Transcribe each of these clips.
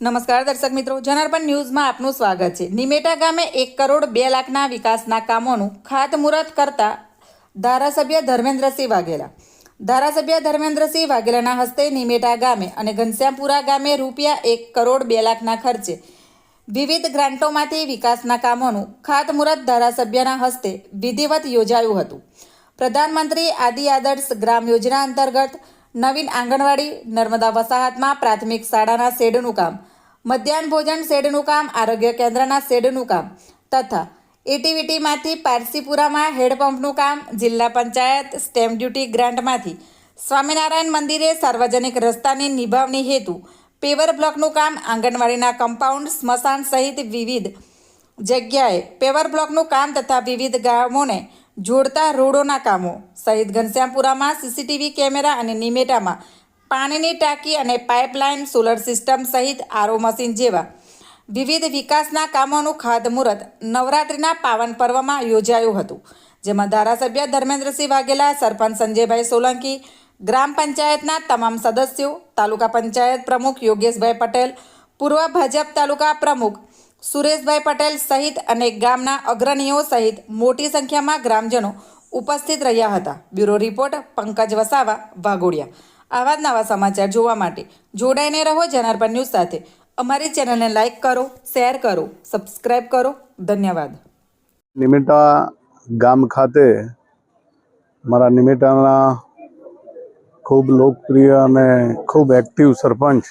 નમસ્કાર દર્શક મિત્રો, જનાર્પણ ન્યૂઝમાં આપનું સ્વાગત છે. નિમેટા ગામે એક કરોડ બે લાખના વિકાસના કામોનું ખાતમુહૂર્ત કરતા ધારાસભ્ય ધર્મેન્દ્રસિંહ વાઘેલા. ધારાસભ્ય ધર્મેન્દ્રસિંહ વાઘેલાના હસ્તે નિમેટા ગામે અને ઘનશ્યામપુરા ગામે રૂપિયા એક કરોડ બે લાખના ખર્ચે વિવિધ ગ્રાન્ટોમાંથી વિકાસના કામોનું ખાતમુહૂર્ત ધારાસભ્યના હસ્તે વિધિવત યોજાયું હતું. પ્રધાનમંત્રી આદિ આદર્શ ગ્રામ યોજના અંતર્ગત નવીન આંગણવાડી નર્મદા વસાહતમાં પ્રાથમિક શાળાના શેડનું કામ મધ્યાહન ભોજન શેડનું કામ, આરોગ્ય કેન્દ્રના શેડનું કામ તથા એટીવીટીમાંથી પારસીપુરામાં હેડપંપનું કામ, જિલ્લા પંચાયત સ્ટેમ્પ ડ્યુટી ગ્રાન્ટમાંથી સ્વામિનારાયણ મંદિરે સાર્વજનિક રસ્તાની નિભાવણી હેતુ, પેવર બ્લોકનું કામ, આંગણવાડીના કમ્પાઉન્ડ, સ્મશાન સહિત વિવિધ જગ્યાએ પેવર બ્લોકનું કામ તથા વિવિધ ગામોને જોડતા રોડોના કામો. સહિત ઘનશ્યામપુરામાં સીસીટીવી કેમેરા અને નિમેટામાં પાણીની ટાંકી અને પાઇપલાઇન સોલર સિસ્ટમ સહિત આરો મશીન જેવા વિવિધ વિકાસના કામોનું ખાતમુહૂર્ત નવરાત્રિના પાવન પર્વમાં યોજાયું હતું, જેમાં ધારાસભ્ય ધર્મેન્દ્રસિંહ વાઘેલા, સરપંચ સંજયભાઈ સોલંકી, ગ્રામ પંચાયતના તમામ સદસ્યો, તાલુકા પંચાયત પ્રમુખ યોગેશભાઈ પટેલ, પૂર્વ ભાજપ તાલુકા પ્રમુખ સુરેશભાઈ પટેલ સહિત અને ગામના અગ્રણીઓ સહિત મોટી સંખ્યામાં ગ્રામજનો ઉપસ્થિત રહ્યા હતા. Bureau report Pankaj Vasava, Waghodia. આવા જ નવા સમાચાર જોવા માટે જોડાઈને રહો જનાર્પણ ન્યૂઝ સાથે. અમારી ચેનલને લાઇક કરો, શેર કરો, સબસ્ક્રાઇબ કરો. ધન્યવાદ. નિમિટા ગામ ખાતે મારા નિમિટાના ખૂબ લોકપ્રિય અને ખૂબ એક્ટિવ સરપંચ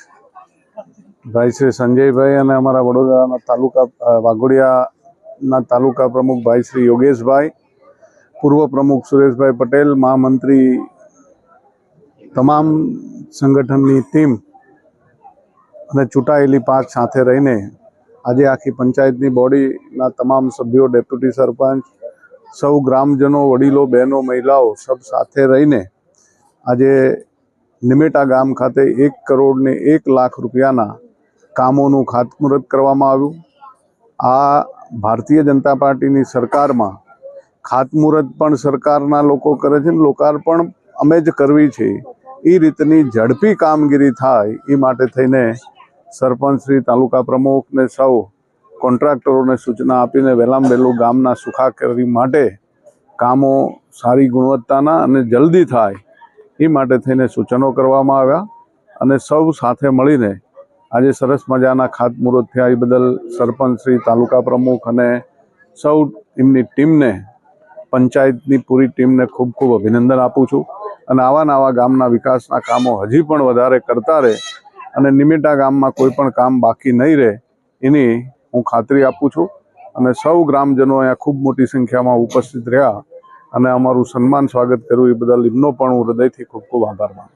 ભાઈ શ્રી સંજયભાઈ અને અમારા વડોદરાના તાલુકા વાઘોડિયાના તાલુકા પ્રમુખ ભાઈ શ્રી યોગેશભાઈ, પૂર્વ પ્રમુખ સુરેશભાઈ પટેલ, મહામંત્રી તમામ સંગઠનની ટીમ અને ચૂંટાયેલી પાંચ સાથે રહીને આજે આખી પંચાયતની બોડીના તમામ સભ્યો, ડેપ્યુટી સરપંચ, સૌ ગ્રામજનો, વડીલો, બહેનો, મહિલાઓ સબ સાથે રહીને આજે નિમેટા ગામ ખાતે એક કરોડ ને એક લાખ રૂપિયાના કામોનું ખાતમુહૂર્ત કરવામાં આવ્યું. આ ભારતીય જનતા પાર્ટીની સરકારમાં ખાતમુહૂર્ત પણ સરકારના લોકો કરે છે લોકાર્પણ અમે જ કરવી છે. એ રીતની ઝડપી કામગીરી થાય એ માટે થઈને સરપંચ શ્રી, તાલુકા પ્રમુખને સૌ કોન્ટ્રાક્ટરોને સૂચના આપીને વહેલામ વહેલું ગામના સુખાકારી માટે કામો સારી ગુણવત્તાના અને જલ્દી થાય એ માટે થઈને સૂચનો કરવામાં આવ્યા અને સૌ સાથે મળીને આજે સરસ મજાના ખાતમુહૂર્ત થયા એ બદલ સરપંચ શ્રી, તાલુકા પ્રમુખ અને સૌ એમની ટીમને, પંચાયતની પૂરી ટીમને ખૂબ ખૂબ અભિનંદન આપું છું. અને આવા નવા ગામના વિકાસના કામો હજી પણ વધારે કરતા રહે અને નિમિટા ગામમાં કોઈ પણ કામ બાકી નહીં રહે, એની હું ખાતરી આપું છું. અને સૌ ગ્રામજનો અહીંયા ખૂબ મોટી સંખ્યામાં ઉપસ્થિત રહ્યા અને અમારું સન્માન સ્વાગત કર્યું. એ બદલ એમનો પણ હું હૃદયથી ખૂબ ખૂબ આભાર માનું